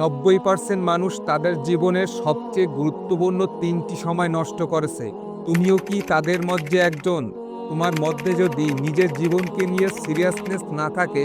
নব্বই পার্সেন্ট মানুষ তাদের জীবনের সবচেয়ে গুরুত্বপূর্ণ তিনটি সময় নষ্ট করেছে। তুমিও কি তাদের মধ্যে একজন? তোমার মধ্যে যদি নিজের জীবনকে নিয়ে সিরিয়াসনেস না থাকে,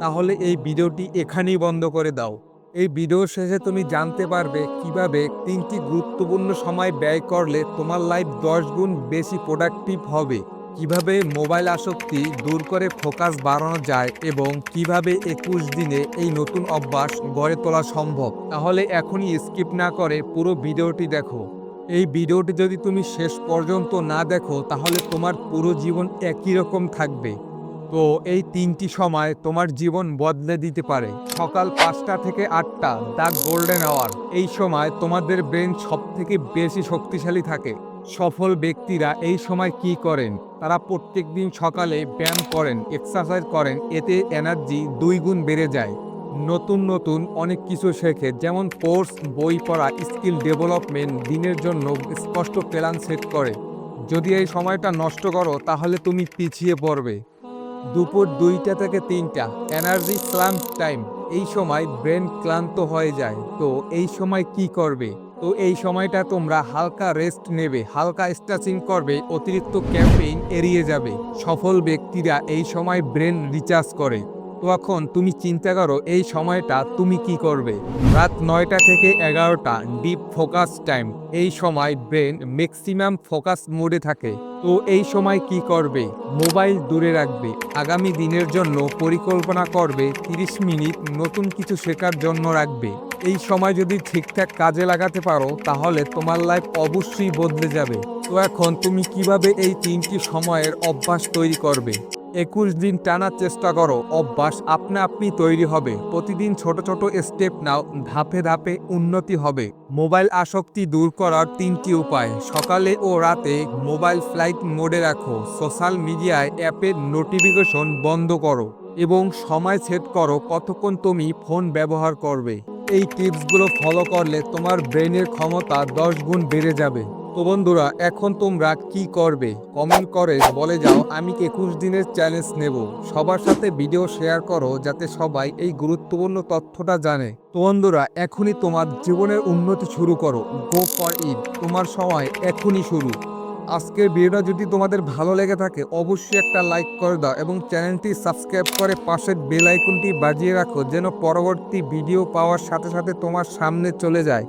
তাহলে এই ভিডিওটি এখানেই বন্ধ করে দাও। এই ভিডিও শেষে তুমি জানতে পারবে কীভাবে তিনটি গুরুত্বপূর্ণ সময় ব্যয় করলে তোমার লাইফ দশ গুণ বেশি প্রোডাক্টিভ হবে। কীভাবে মোবাইল আসক্তি দূর করে ফোকাস বাড়ানো যায় এবং কীভাবে একুশ দিনে এই নতুন অভ্যাস গড়ে তোলা সম্ভব? তাহলে এখনই স্কিপ না করে পুরো ভিডিওটি দেখো। এই ভিডিওটি যদি তুমি শেষ পর্যন্ত না দেখো, তাহলে তোমার পুরো জীবন একই রকম থাকবে। তো এই তিনটি সময় তোমার জীবন বদলে দিতে পারে। সকাল পাঁচটা থেকে আটটা, দ্য গোল্ডেন আওয়ার। এই সময় তোমাদের ব্রেন সব থেকে বেশি শক্তিশালী থাকে। সফল ব্যক্তিরা এই সময় কি করেন? তারা প্রত্যেক দিন সকালে ব্যায়াম করেন এক্সারসাইজ করেন, এতে এনার্জি দুই গুণ বেড়ে যায়। নতুন নতুন অনেক কিছু শেখে, যেমন কোর্স বই পড়া স্কিল ডেভেলপমেন্ট দিনের জন্য স্পষ্ট প্ল্যান সেট করে। যদি এই সময়টা নষ্ট করো, তাহলে তুমি পিছিয়ে পড়বে। দুপুর দুইটা থেকে তিনটা এনার্জি ক্লান্ত টাইম এই সময় ব্রেন ক্লান্ত হয়ে যায়। তো এই সময় কি করবে? তো এই সময়টা তোমরা হালকা রেস্ট নেবে, হালকা স্ট্রেচিং করবে, অতিরিক্ত ক্যাম্পেইন এড়িয়ে যাবে। সফল ব্যক্তিরা এই সময় ব্রেন রিচার্জ করে। তো এখন তুমি চিন্তা করো, এই সময়টা তুমি কি করবে? রাত নয়টা থেকে এগারোটা ডিপ ফোকাস টাইম এই সময় ব্রেন ম্যাক্সিমাম ফোকাস মোডে থাকে। তো এই সময় কি করবে? মোবাইল দূরে রাখবে। আগামী দিনের জন্য পরিকল্পনা করবে 30 মিনিট নতুন কিছু শেখার জন্য রাখবে। এই সময় যদি ঠিকঠাক কাজে লাগাতে পারো, তাহলে তোমার লাইফ অবশ্যই বদলে যাবে। তো এখন তুমি কীভাবে এই তিনটি সময়ের অভ্যাস তৈরি করবে? একুশ দিন টানার চেষ্টা করো, অভ্যাস আপনা আপনি তৈরি হবে। প্রতিদিন ছোট ছোট স্টেপ নাও, ধাপে ধাপে উন্নতি হবে। মোবাইল আসক্তি দূর করার তিনটি উপায়। সকালে ও রাতে মোবাইল ফ্লাইট মোডে রাখো, সোশ্যাল মিডিয়ায় অ্যাপের নোটিফিকেশন বন্ধ করো এবং সময় সেট করো কতক্ষণ তুমি ফোন ব্যবহার করবে। এই টিপসগুলো ফলো করলে তোমার ব্রেনের ক্ষমতা দশ গুণ বেড়ে যাবে। তো বন্ধুরা, এখন তোমরা কি করবে? কমেন্ট করে বলে যাও। আমি একুশ দিনের চ্যালেঞ্জ নেব? সবার সাথে ভিডিও শেয়ার করো যাতে সবাই এই গুরুত্বপূর্ণ তথ্যটা জানে। তো বন্ধুরা, এখনই তোমার জীবনের উন্নতি শুরু করো। গো ফর ইট তোমার সময় এখনই শুরু। আজকের ভিডিওটা যদি তোমাদের ভালো লেগে থাকে, অবশ্যই একটা লাইক করে দাও এবং চ্যানেলটি সাবস্ক্রাইব করে পাশের বেল আইকনটি বাজিয়ে রাখো যেন পরবর্তী ভিডিও পাওয়ার সাথে সাথে তোমার সামনে চলে যায়।